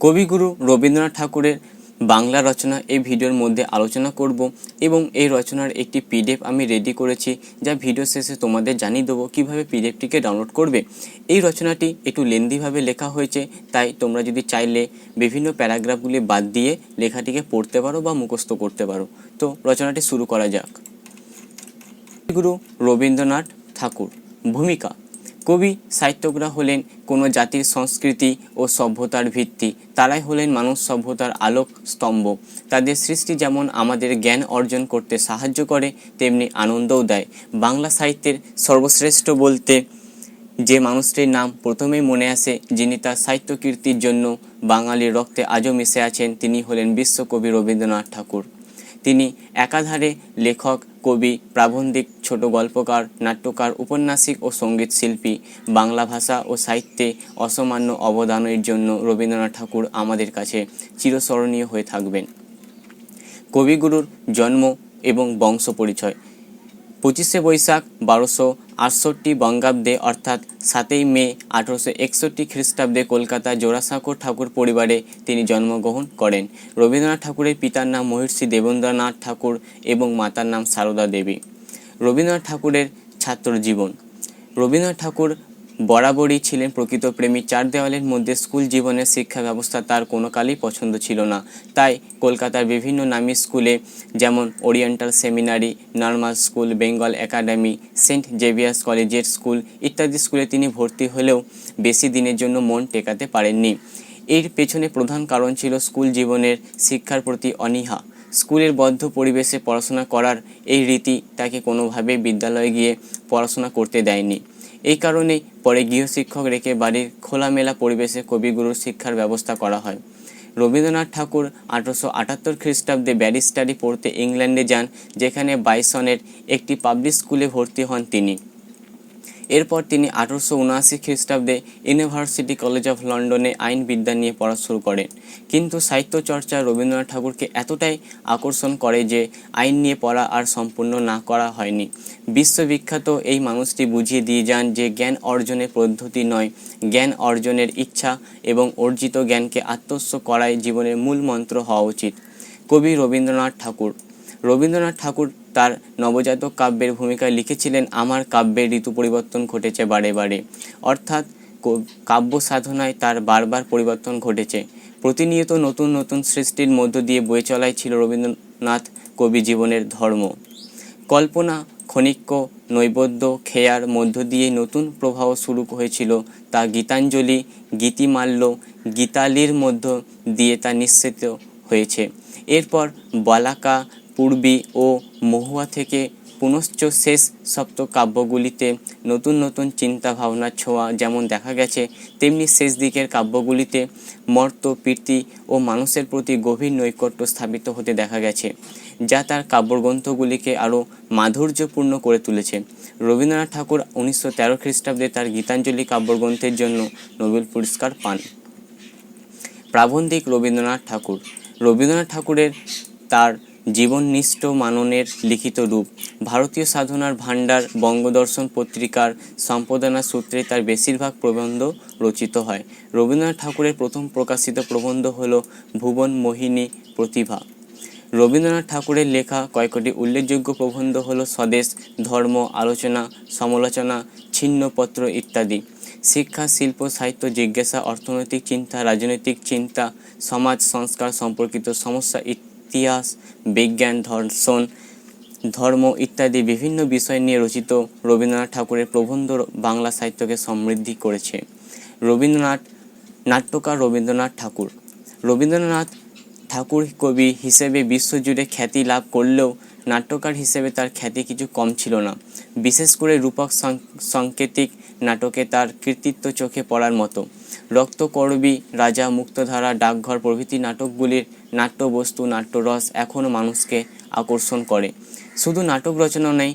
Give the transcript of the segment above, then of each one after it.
কবিগুরু রবীন্দ্রনাথ ঠাকুরের বাংলা রচনা এই ভিডিওর মধ্যে আলোচনা করব এবং এই রচনার একটি পিডিএফ আমি রেডি করেছি যা ভিডিও শেষে তোমাদের জানিয়ে দেবো কীভাবে পিডিএফটিকে ডাউনলোড করবে। এই রচনাটি একটু লেন্দিভাবে লেখা হয়েছে, তাই তোমরা যদি চাইলে বিভিন্ন প্যারাগ্রাফগুলি বাদ দিয়ে লেখাটিকে পড়তে পারো বা মুখস্থ করতে পারো। তো রচনাটি শুরু করা যাক। গুরু রবীন্দ্রনাথ ঠাকুর, ভূমিকা। কবি, সাহিত্যকরা হলেন কোনো জাতির সংস্কৃতি ও সভ্যতার ভিত্তি। তারাই হলেন মানব সভ্যতার আলোক স্তম্ভ। তাদের সৃষ্টি যেমন আমাদের জ্ঞান অর্জন করতে সাহায্য করে, তেমনি আনন্দও দেয়। বাংলা সাহিত্যের সর্বশ্রেষ্ঠ বলতে যে মানুষটির নাম প্রথমেই মনে আসে, যিনি তার সাহিত্য কীর্তির জন্য বাঙালির রক্তে আজও মিশে আছেন, তিনি হলেন বিশ্বকবি রবীন্দ্রনাথ ঠাকুর। তিনি একাধারে লেখক কবি, প্রাবন্ধিক, ছোট গল্পকার, নাট্যকার, উপন্যাসিক ও সংগীত শিল্পী। বাংলা ভাষা ও সাহিত্যে অসামান্য অবদানের জন্য রবীন্দ্রনাথ ঠাকুর আমাদের কাছে চিরস্মরণীয় হয়ে থাকবেন। কবিগুরুর জন্ম এবং বংশ পরিচয়। পঁচিশে বৈশাখ বারোশো আটষট্টি বঙ্গাব্দে অর্থাৎ সাতই মে আঠারোশো একষট্টি খ্রিস্টাব্দে কলকাতা জোড়াসাঁকোর ঠাকুর পরিবারে তিনি জন্মগ্রহণ করেন। রবীন্দ্রনাথ ঠাকুরের পিতার নাম মহর্ষি দেবেন্দ্রনাথ ঠাকুর এবং মাতার নাম সারদা দেবী। রবীন্দ্রনাথ ঠাকুরের ছাত্র জীবন রবীন্দ্রনাথ ঠাকুর বরাবরই ছিলেন প্রকৃত প্রেমী। চার দেওয়ালের মধ্যে স্কুল জীবনের শিক্ষা ব্যবস্থা তার কোনো কালই পছন্দ ছিল না। তাই কলকাতার বিভিন্ন নামী স্কুলে, যেমন oriental seminary, normal school, Bengal academy, Saint Xavier's কলেজের স্কুল ইত্যাদি স্কুলে তিনি ভর্তি হলেও বেশি দিনের জন্য মন টেকাতে পারেননি। এর পেছনে প্রধান কারণ ছিল স্কুল জীবনের শিক্ষার প্রতি অনীহা। স্কুলের বদ্ধ পরিবেশে পড়াশোনা করার এই রীতি তাকে কোনোভাবে বিদ্যালয়ে গিয়ে পড়াশোনা করতে দেয়নি। এই কারণেই পরে গৃহশিক্ষক রেখে বাড়ির খোলামেলা পরিবেশে কবিগুরুর শিক্ষার ব্যবস্থা করা হয়। রবীন্দ্রনাথ ঠাকুর আঠারোশো আটাত্তর খ্রিস্টাব্দে ব্যারিস্টারি পড়তে ইংল্যান্ডে যান, যেখানে বাইসনের একটি পাবলিক স্কুলে ভর্তি হন তিনি। এরপর তিনি আঠারোশো উনআশি খ্রিস্টাব্দে ইউনিভার্সিটি কলেজ অফ লন্ডনে আইন বিদ্যা নিয়ে পড়া শুরু করেন। কিন্তু সাহিত্য চর্চা রবীন্দ্রনাথ ঠাকুরকে এতটাই আকর্ষণ করে যে আইন নিয়ে পড়া আর সম্পূর্ণ না করা হয়নি। বিশ্ববিখ্যাত এই মানুষটি বুঝিয়ে দিয়ে যান যে জ্ঞান অর্জনের পদ্ধতি নয়। জ্ঞান অর্জনের ইচ্ছা এবং অর্জিত জ্ঞানকে আত্মস্ব করাই জীবনের মূল মন্ত্র হওয়া উচিত। কবি রবীন্দ্রনাথ ঠাকুর। রবীন্দ্রনাথ ঠাকুর তার নবজাতক কাব্যের ভূমিকায় লিখেছিলেন, আমার কাব্যের ঋতু পরিবর্তন ঘটেছে বারে বারে। অর্থাৎ কাব্য সাধনায় তার বারবার পরিবর্তন ঘটেছে। প্রতিনিয়ত নতুন নতুন সৃষ্টির মধ্য দিয়ে বয়ে চলাই ছিল রবীন্দ্রনাথ কবি জীবনের ধর্ম। কল্পনা, ক্ষণিক্য, নৈবদ্য, খেয়ার মধ্য দিয়ে নতুন প্রবাহ শুরু হয়েছিল। তা গীতাঞ্জলি, গীতিমাল্য, গীতালির মধ্য দিয়ে তা নিশ্চিত হয়েছে। এরপর বালাকা পূর্বী ও মহুয়া থেকে পুনশ্চ শেষ সপ্ত কাব্যগুলিতে নতুন নতুন চিন্তা ভাবনার ছোঁয়া যেমন দেখা গেছে, তেমনি শেষ দিকের কাব্যগুলিতে মর্ত প্রীতি ও মানুষের প্রতি গভীর নৈকট্য স্থাপিত হতে দেখা গেছে, যা তার কাব্যগ্রন্থগুলিকে আরও মাধুর্যপূর্ণ করে তুলেছে। রবীন্দ্রনাথ ঠাকুর উনিশশো তেরো খ্রিস্টাব্দে তার গীতাঞ্জলি কাব্যগ্রন্থের জন্য নোবেল পুরস্কার পান। প্রাবন্ধিক রবীন্দ্রনাথ ঠাকুর। রবীন্দ্রনাথ ঠাকুরের তার জীবননিষ্ঠ মাননের লিখিত রূপ। ভারতীয় সাধনার ভাণ্ডার বঙ্গদর্শন পত্রিকার সম্পাদনা সূত্রে তার বেশিরভাগ প্রবন্ধ রচিত হয়। রবীন্দ্রনাথ ঠাকুরের প্রথম প্রকাশিত প্রবন্ধ হল ভুবন মোহিনী প্রতিভা। রবীন্দ্রনাথ ঠাকুরের লেখা কয়েকটি উল্লেখযোগ্য প্রবন্ধ হল স্বদেশ, ধর্ম, আলোচনা, সমালোচনা, ছিন্নপত্র ইত্যাদি। শিক্ষা, শিল্প, সাহিত্য, জিজ্ঞাসা, অর্থনৈতিক চিন্তা, রাজনৈতিক চিন্তা, সমাজ, সংস্কার সম্পর্কিত সমস্যা ইতিহাস, বিজ্ঞান দর্শন ধর্ম ইত্যাদি বিভিন্ন বিষয় নিয়ে রচিত রবীন্দ্রনাথ ঠাকুরের প্রবন্ধ বাংলা সাহিত্যকে সমৃদ্ধি করেছে। রবীন্দ্রনাথ, নাট্যকার রবীন্দ্রনাথ ঠাকুর। রবীন্দ্রনাথ ঠাকুর কবি হিসেবে বিশ্বজুড়ে খ্যাতি লাভ করলেও নাট্যকার হিসেবে তার খ্যাতি কিছু কম ছিল না। বিশেষ করে রূপক সাংকেতিক নাটকে তার কৃতিত্ব চোখে পড়ার মতো। রক্তকরবী, রাজা মুক্তধারা, ডাকঘর প্রভৃতি নাটকগুলির নাট্যবস্তু, নাট্যরস এখনও মানুষকে আকর্ষণ করে। শুধু নাটক রচনা নেই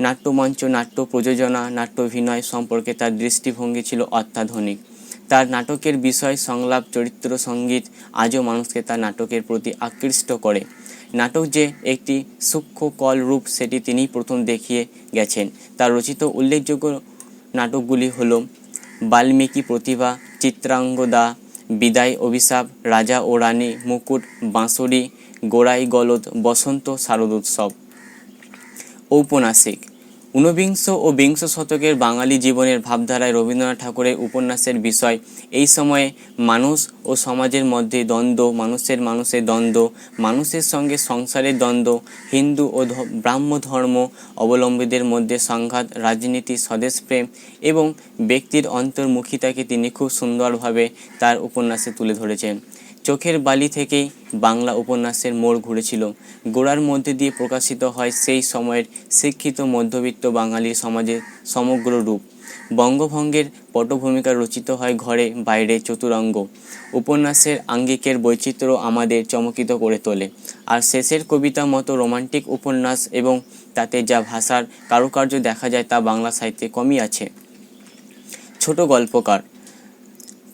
নাট্যমঞ্চ নাট্য প্রযোজনা নাট্যাভিনয় সম্পর্কে তার দৃষ্টিভঙ্গি ছিল অত্যাধুনিক। তার নাটকের বিষয়, সংলাপ, চরিত্র, সংগীত আজও মানুষকে তার নাটকের প্রতি আকৃষ্ট করে। নাটক যে একটি সূক্ষ্ম কল রূপ, সেটি তিনিই প্রথম দেখিয়ে গেছেন। তার রচিত উল্লেখযোগ্য নাটকগুলি হল বাল্মীকি প্রতিভা, চিত্রাঙ্গদা বিদায় অভিশাপ রাজা ও রানী মুকুট বাঁশরি গোড়াই গলদ বসন্ত শারদোৎসব। ঔপন্যাসিক ঊনবিংশ ও বিংশ শতকের বাঙালি জীবনের ভাবধারায় রবীন্দ্রনাথ ঠাকুরের উপন্যাসের বিষয়, এই সময়ে মানুষ ও সমাজের মধ্যে দ্বন্দ্ব, মানুষের মানুষের দ্বন্দ্ব, মানুষের সঙ্গে সংসারের দ্বন্দ্ব, হিন্দু ও ব্রাহ্ম ধর্ম অবলম্বীদের মধ্যে সংঘাত, রাজনীতি স্বদেশপ্রেম এবং ব্যক্তির অন্তর্মুখিতাকে তিনি খুব সুন্দরভাবে তার উপন্যাসে তুলে ধরেছেন। চোখের বালি থেকেই বাংলা উপন্যাসের মোড় ঘুরেছিল। গোড়ার মধ্যে দিয়ে প্রকাশিত হয় সেই সময়ের শিক্ষিত মধ্যবিত্ত বাঙালি সমাজের সমগ্র রূপ। বঙ্গভঙ্গের পটভূমিকা রচিত হয় ঘরে বাইরে চতুরঙ্গ। উপন্যাসের আঙ্গিকের বৈচিত্র্য আমাদের চমকিত করে তোলে। আর শেষের কবিতা মতো রোমান্টিক উপন্যাস এবং তাতে যা ভাষার কারুকার্য দেখা যায় তা বাংলা সাহিত্যে কমই আছে। ছোট গল্পকার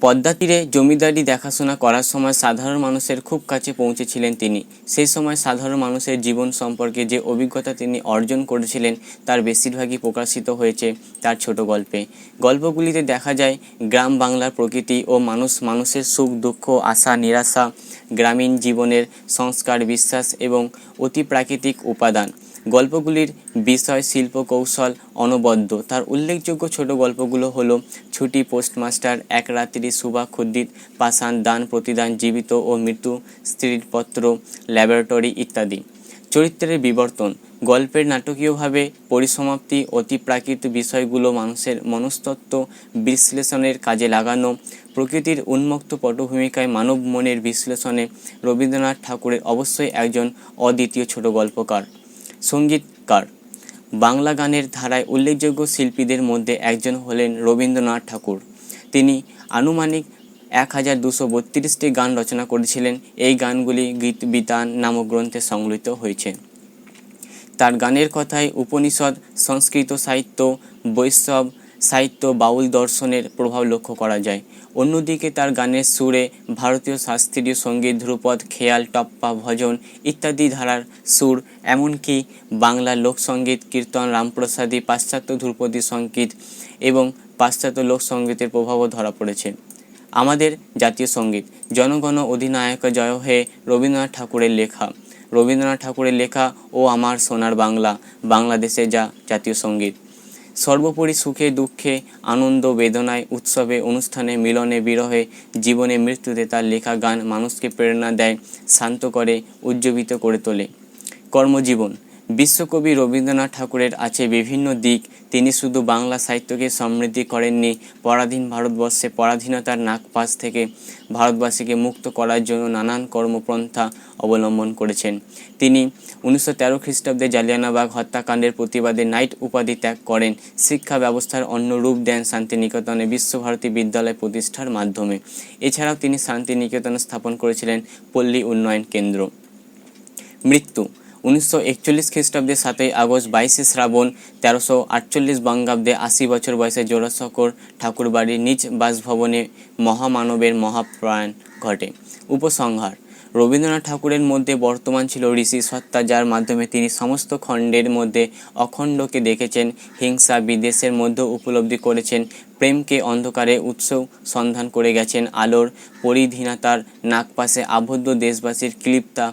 পদ্মা তীরে জমিদারি দেখাশোনা করার সময় সাধারণ মানুষের খুব কাছে পৌঁছেছিলেন তিনি। সেই সময় সাধারণ মানুষের জীবন সম্পর্কে যে অভিজ্ঞতা তিনি অর্জন করেছিলেন, তার বেশিরভাগই প্রকাশিত হয়েছে তার ছোট গল্পে। গল্পগুলিতে দেখা যায়, গ্রাম বাংলার প্রকৃতি ও মানুষ মানুষের সুখ, দুঃখ, আশা, নিরাশা, গ্রামীণ জীবনের সংস্কার, বিশ্বাস এবং অতি প্রাকৃতিক উপাদান। গল্পগুলির বিষয়, শিল্প, কৌশল অনবদ্য। তার উল্লেখযোগ্য ছোট গল্পগুলো হলো ছুটি, পোস্টমাস্টার, এক রাত্রি, সুবা খুদ্দিত পাষাণ, দান, প্রতিদান, জীবিত ও মৃত্যু স্ত্রীর পত্র ল্যাবরেটরি ইত্যাদি। চরিত্রের বিবর্তন। গল্পের নাটকীয়ভাবে পরিসমাপ্তি অতিপ্রাকৃত বিষয়গুলো মানুষের মনস্তত্ত্ব বিশ্লেষণের কাজে লাগানো, প্রকৃতির উন্মুক্ত পটভূমিকায় মানব মনের বিশ্লেষণে রবীন্দ্রনাথ ঠাকুরের অবশ্যই একজন অদ্বিতীয় ছোট গল্পকার। সঙ্গীতকার। বাংলা গানের ধারায় উল্লেখযোগ্য শিল্পীদের মধ্যে একজন হলেন রবীন্দ্রনাথ ঠাকুর। তিনি আনুমানিক এক হাজার দুশো বত্রিশটি গান রচনা করেছিলেন। এই গানগুলি গীত বিতান নামক গ্রন্থে সংগৃহীত হয়েছে। তার গানের কথায় উপনিষদ, সংস্কৃত সাহিত্য, বৈষ্ণব সাহিত্য, বাউল দর্শনের প্রভাব লক্ষ্য করা যায়। অন্যদিকে তার গানের সুরে ভারতীয় শাস্ত্রীয় সংগীত, ধ্রুপদ, খেয়াল, টপ্পা, ভজন ইত্যাদি ধারার সুর, এমনকি বাংলা লোকসঙ্গীত, কীর্তন, রামপ্রসাদী, পাশ্চাত্য ধ্রুপদী সংগীত এবং পাশ্চাত্য লোকসঙ্গীতের প্রভাবও ধরা পড়েছে। আমাদের জাতীয় সংগীত, জনগণ অধিনায়ক জয় হে রবীন্দ্রনাথ ঠাকুরের লেখা। রবীন্দ্রনাথ ঠাকুরের লেখা, ও আমার সোনার বাংলা বাংলাদেশে যা জাতীয় সংগীত। সর্বোপরি সুখে, দুঃখে, আনন্দ, বেদনায়, উৎসবে, অনুষ্ঠানে, মিলনে, বিরহে, জীবনে মৃত্যুতে তার লেখা গান মানুষকে প্রেরণা দেয়, শান্ত করে, উজ্জীবিত করে তোলে। কর্মজীবন। বিশ্বকবি রবীন্দ্রনাথ ঠাকুরের আছে বিভিন্ন দিক। তিনি শুধু বাংলা সাহিত্যকে সমৃদ্ধি করেননি, পরাধীন ভারতবর্ষে পরাধীনতার নাগপাশ থেকে ভারতবাসীকে মুক্ত করার জন্য নানান কর্মপন্থা অবলম্বন করেছেন। তিনি উনিশশো তেরো খ্রিস্টাব্দে জালিয়ানাবাগ হত্যাকাণ্ডের প্রতিবাদে নাইট উপাধি ত্যাগ করেন। শিক্ষা ব্যবস্থার অন্য রূপ দেন শান্তিনিকেতনে বিশ্বভারতী বিদ্যালয় প্রতিষ্ঠার মাধ্যমে। এছাড়াও তিনি শান্তিনিকেতন স্থাপন করেছিলেন পল্লী উন্নয়ন কেন্দ্র। মৃত্যু উনিশশো একচল্লিশ খ্রিস্টাব্দে সাতই আগস্ট বাইশে শ্রাবণ তেরোশো আটচল্লিশ বঙ্গাব্দে আশি বছর বয়সে জোড়াশকর ঠাকুরবাড়ির নিজ বাসভবনে মহামানবের মহাপ্রয়াণ ঘটে। উপসংহার রবীন্দ্রনাথ ঠাকুরের মধ্যে বর্তমান ছিল ঋষি সত্তা, যার মাধ্যমে তিনি সমস্ত খণ্ডের মধ্যে অখণ্ডকে দেখেছেন, হিংসা বিদেশের মধ্যে উপলব্ধি করেছেন, প্রেমকে অন্ধকারে উৎস সন্ধান করে গেছেন, আলোর পরিধীনতার নাকপাশে আবদ্ধ দেশবাসীর ক্লিপ্তা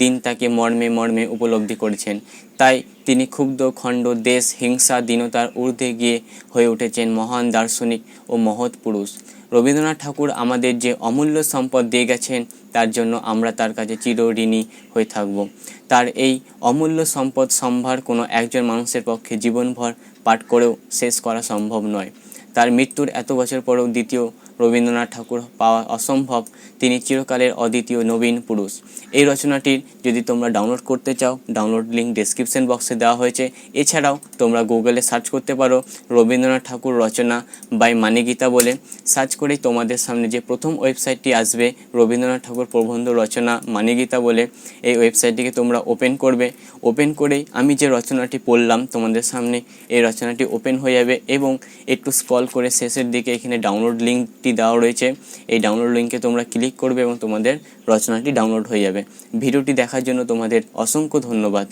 দিন তাকে মর্মে মর্মে উপলব্ধি করেছেন। তাই তিনি ক্ষুব্ধ খণ্ড দেশ, হিংসা, দীনতার ঊর্ধ্বে গিয়ে হয়ে উঠেছেন মহান দার্শনিক ও মহৎ পুরুষ। রবীন্দ্রনাথ ঠাকুর আমাদের যে অমূল্য সম্পদ দিয়ে গেছেন, তার জন্য আমরা তার কাছে চিরঋণী হয়ে থাকব। তার এই অমূল্য সম্পদ সম্ভার কোনো একজন মানুষের পক্ষে জীবনভর পাঠ করেও শেষ করা সম্ভব নয়। তার মৃত্যুর এত বছর পরেও দ্বিতীয় রবীন্দ্রনাথ ঠাকুর পাওয়া অসম্ভব। তিনি চিরকালের অদ্বিতীয় নবীন পুরুষ। এই রচনাটির যদি তোমরা ডাউনলোড করতে চাও ডাউনলোড লিঙ্ক ডেসক্রিপশন বক্সে দেওয়া হয়েছে। এছাড়াও তোমরা গুগলে সার্চ করতে পারো রবীন্দ্রনাথ ঠাকুর রচনা বাই মানিগীতা বলে। সার্চ করেই তোমাদের সামনে যে প্রথম ওয়েবসাইটটি আসবে, রবীন্দ্রনাথ ঠাকুর প্রবন্ধ রচনা মানিগীতা বলে, এই ওয়েবসাইটটিকে তোমরা ওপেন করবে। ওপেন করেই আমি যে রচনাটি পড়লাম, তোমাদের সামনে এই রচনাটি ওপেন হয়ে যাবে এবং একটু স্ক্রল করে শেষের দিকে এখানে ডাউনলোড লিঙ্কটি দেওয়া রয়েছে। এই ডাউনলোড লিঙ্কে তোমরা ক্লিক করবে এবং তোমাদের রচনাটি ডাউনলোড হয়ে যাবে। ভিডিওটি দেখার জন্য তোমাদের অসংখ্য ধন্যবাদ।